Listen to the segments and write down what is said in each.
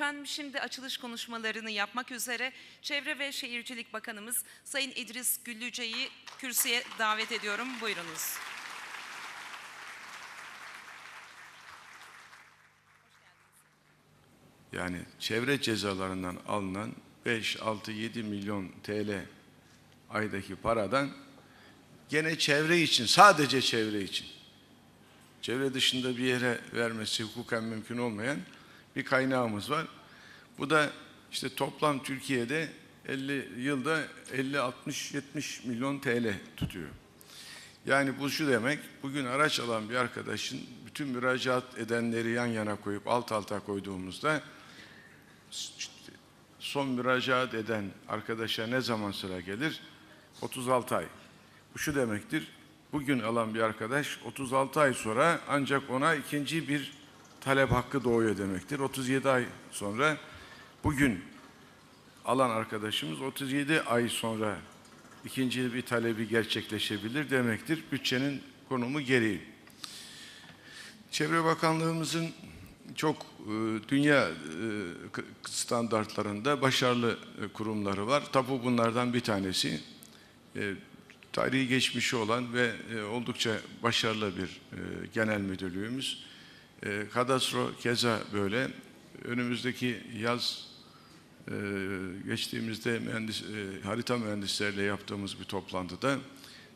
Efendim şimdi açılış konuşmalarını yapmak üzere Çevre ve Şehircilik Bakanımız Sayın İdris Güllüce'yi kürsüye davet ediyorum. Buyurunuz. Yani çevre cezalarından alınan 5, 6, 7 milyon TL aydaki paradan gene çevre için, sadece çevre için, çevre dışında bir yere vermesi hukuken mümkün olmayan bir kaynağımız var. Bu da işte toplam Türkiye'de 50 yılda 50, 60, 70 milyon TL tutuyor. Yani bu şu demek, bugün araç alan bir arkadaşın bütün müracaat edenleri yan yana koyup alt alta koyduğumuzda son müracaat eden arkadaşa ne zaman sıra gelir? 36 ay. Bu şu demektir. Bugün alan bir arkadaş 36 ay sonra ancak ona ikinci bir talep hakkı doğuyor demektir. 37 ay sonra bugün alan arkadaşımız 37 ay sonra ikinci bir talebi gerçekleşebilir demektir. Bütçenin konumu gereği. Çevre Bakanlığımızın çok e, dünya e, standartlarında başarılı e, kurumları var. Tapu bunlardan bir tanesi. E, Tarihi geçmişi olan ve e, oldukça başarılı bir e, genel müdürlüğümüz. E, Kadastro keza böyle. Önümüzdeki yaz e, geçtiğimizde mühendis, e, harita mühendisleriyle yaptığımız bir toplantıda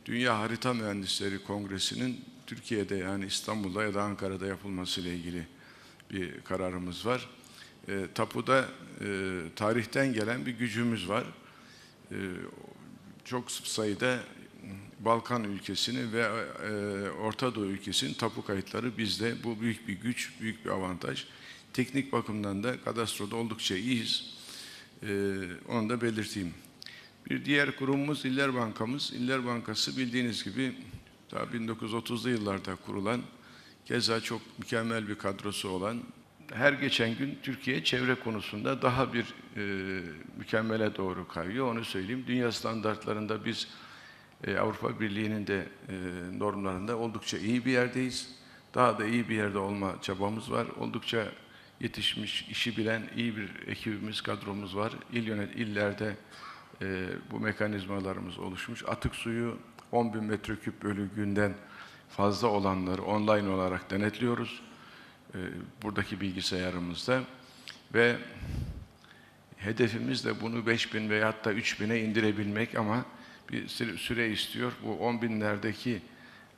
Dünya Harita Mühendisleri Kongresi'nin Türkiye'de yani İstanbul'da ya da Ankara'da yapılması ile ilgili bir kararımız var. E, tapuda e, tarihten gelen bir gücümüz var. E, çok sayıda Balkan ülkesini ve e, Orta Doğu ülkesinin tapu kayıtları bizde. Bu büyük bir güç, büyük bir avantaj. Teknik bakımdan da kadastroda oldukça iyiyiz. E, onu da belirteyim. Bir diğer kurumumuz İller Bankamız. İller Bankası bildiğiniz gibi daha 1930'lu yıllarda kurulan, keza çok mükemmel bir kadrosu olan, her geçen gün Türkiye çevre konusunda daha bir e, mükemmele doğru kayıyor. Onu söyleyeyim. Dünya standartlarında biz e, Avrupa Birliği'nin de e, normlarında oldukça iyi bir yerdeyiz. Daha da iyi bir yerde olma çabamız var. Oldukça yetişmiş, işi bilen iyi bir ekibimiz, kadromuz var. İl yönet, illerde e, bu mekanizmalarımız oluşmuş. Atık suyu 10 bin metreküp bölü günden fazla olanları online olarak denetliyoruz. Buradaki bilgisayarımızda ve hedefimiz de bunu 5000 veya hatta 3000'e indirebilmek ama bir süre- istiyor. Bu 10 binlerdeki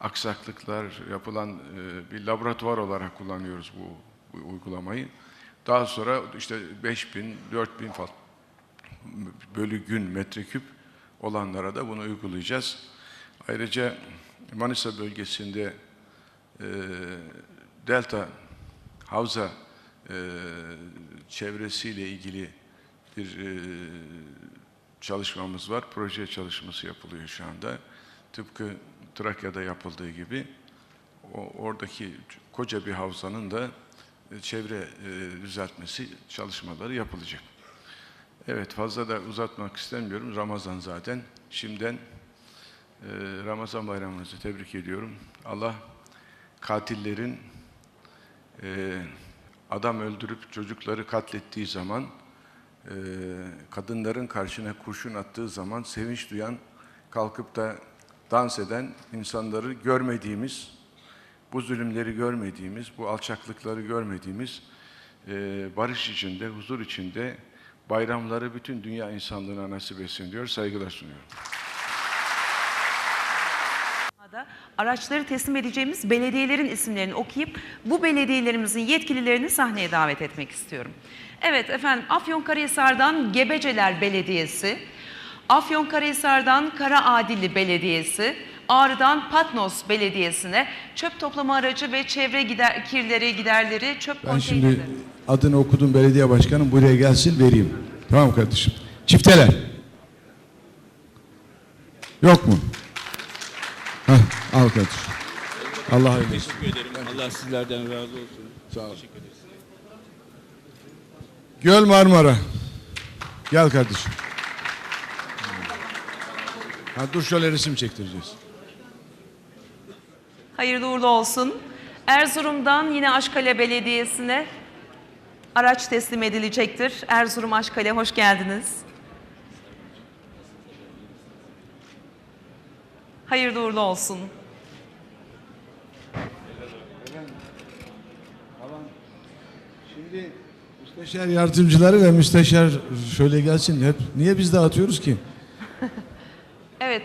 aksaklıklar yapılan e, bir laboratuvar olarak kullanıyoruz bu, bu uygulamayı. Daha sonra işte 5000, 4000 falan bölü gün metreküp olanlara da bunu uygulayacağız. Ayrıca Manisa bölgesinde e, Delta Havza e, çevresiyle ilgili bir e, çalışmamız var. Proje çalışması yapılıyor şu anda. Tıpkı Trakya'da yapıldığı gibi o, oradaki koca bir havzanın da e, çevre e, düzeltmesi çalışmaları yapılacak. Evet fazla da uzatmak istemiyorum. Ramazan zaten. Şimdiden e, Ramazan bayramınızı tebrik ediyorum. Allah katillerin adam öldürüp çocukları katlettiği zaman, e, kadınların karşına kurşun attığı zaman sevinç duyan, kalkıp da dans eden insanları görmediğimiz, bu zulümleri görmediğimiz, bu alçaklıkları görmediğimiz, e, barış içinde, huzur içinde bayramları bütün dünya insanlığına nasip etsin diyor, saygılar sunuyorum. Da Araçları teslim edeceğimiz belediyelerin isimlerini okuyup bu belediyelerimizin yetkililerini sahneye davet etmek istiyorum. Evet efendim Afyonkarahisar'dan Gebeceler Belediyesi, Afyonkarahisar'dan Karaadilli Belediyesi, Ağrı'dan Patnos Belediyesi'ne çöp toplama aracı ve çevre gider, kirleri, giderleri, çöp Ben şimdi konteynerleri. adını okudum belediye başkanım buraya gelsin vereyim. Tamam kardeşim. Çifteler. Yok mu? Heh, al kardeşim. Allah hayırlı olsun. Teşekkür ederim. Allah sizlerden razı olsun. Sağ ol. Göl Marmara. Gel kardeşim. Ha, dur şöyle resim çektireceğiz. Hayırlı uğurlu olsun. Erzurum'dan yine Aşkale Belediyesi'ne araç teslim edilecektir. Erzurum Aşkale hoş geldiniz. Hayırlı uğurlu olsun. Şimdi müsteşar yardımcıları ve müsteşar şöyle gelsin. Hep niye biz dağıtıyoruz ki? Evet.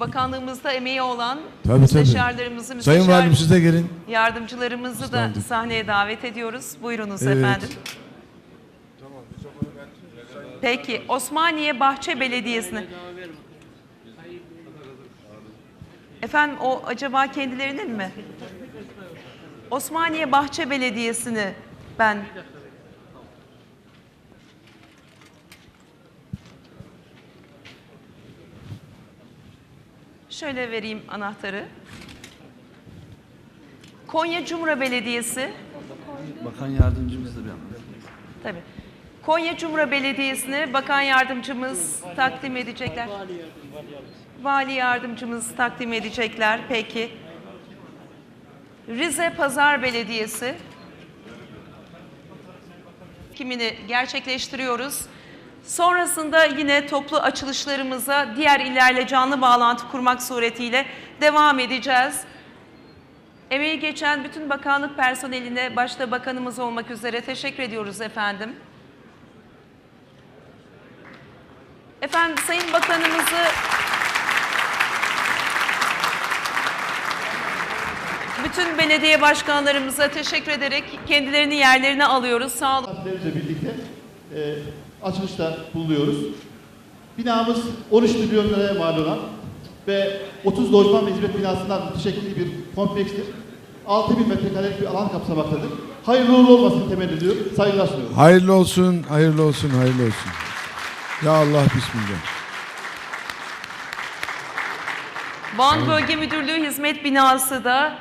Bakanlığımızda emeği olan Tabii, müsteşarlarımızı, müsteşar Sayın Valim siz de gelin. yardımcılarımızı da Üstlendik. sahneye davet ediyoruz. Buyurunuz Evet. efendim. Peki Osmaniye Bahçe Belediyesi'ne Efendim o acaba kendilerinin mi? Osmaniye Bahçe Belediyesi'ni ben Şöyle vereyim anahtarı. Konya Cumhuriyet Belediyesi Bakan yardımcımız da bir anlatıyor. Tabii. Konya Cumhuriyet Belediyesi'ne bakan yardımcımız takdim edecekler. Vali yardımcımız takdim edecekler. Peki. Rize Pazar Belediyesi kimini gerçekleştiriyoruz. Sonrasında yine toplu açılışlarımıza diğer illerle canlı bağlantı kurmak suretiyle devam edeceğiz. Emeği geçen bütün bakanlık personeline başta bakanımız olmak üzere teşekkür ediyoruz efendim. Efendim Sayın Bakanımızı bütün belediye başkanlarımıza teşekkür ederek kendilerini yerlerine alıyoruz. Sağ olun. Partilerimizle birlikte e, açılışta bulunuyoruz. Binamız 13 milyon liraya mal olan ve 30 lojman ve hizmet binasından müteşekkil bir komplekstir. 6 bin metrekarelik bir alan kapsamaktadır. Hayırlı uğurlu olmasını temenni ediyorum. Saygılar sunuyorum. Hayırlı olsun, hayırlı olsun, hayırlı olsun. Ya Allah bismillah. Van Bölge Müdürlüğü Hizmet Binası da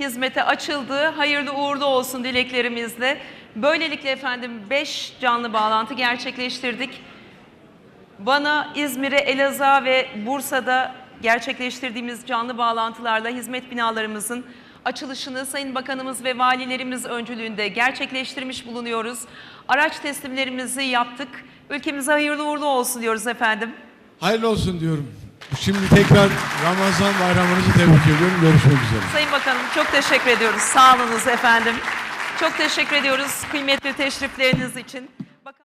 hizmete açıldı. Hayırlı uğurlu olsun dileklerimizle. Böylelikle efendim 5 canlı bağlantı gerçekleştirdik. Bana İzmir'e, Elazığ ve Bursa'da gerçekleştirdiğimiz canlı bağlantılarla hizmet binalarımızın açılışını Sayın Bakanımız ve valilerimiz öncülüğünde gerçekleştirmiş bulunuyoruz. Araç teslimlerimizi yaptık. Ülkemize hayırlı uğurlu olsun diyoruz efendim. Hayırlı olsun diyorum. Şimdi tekrar Ramazan bayramınızı tebrik ediyorum. Görüşmek üzere. Sayın Bakanım çok teşekkür ediyoruz. Sağ olunuz efendim. Çok teşekkür ediyoruz kıymetli teşrifleriniz için.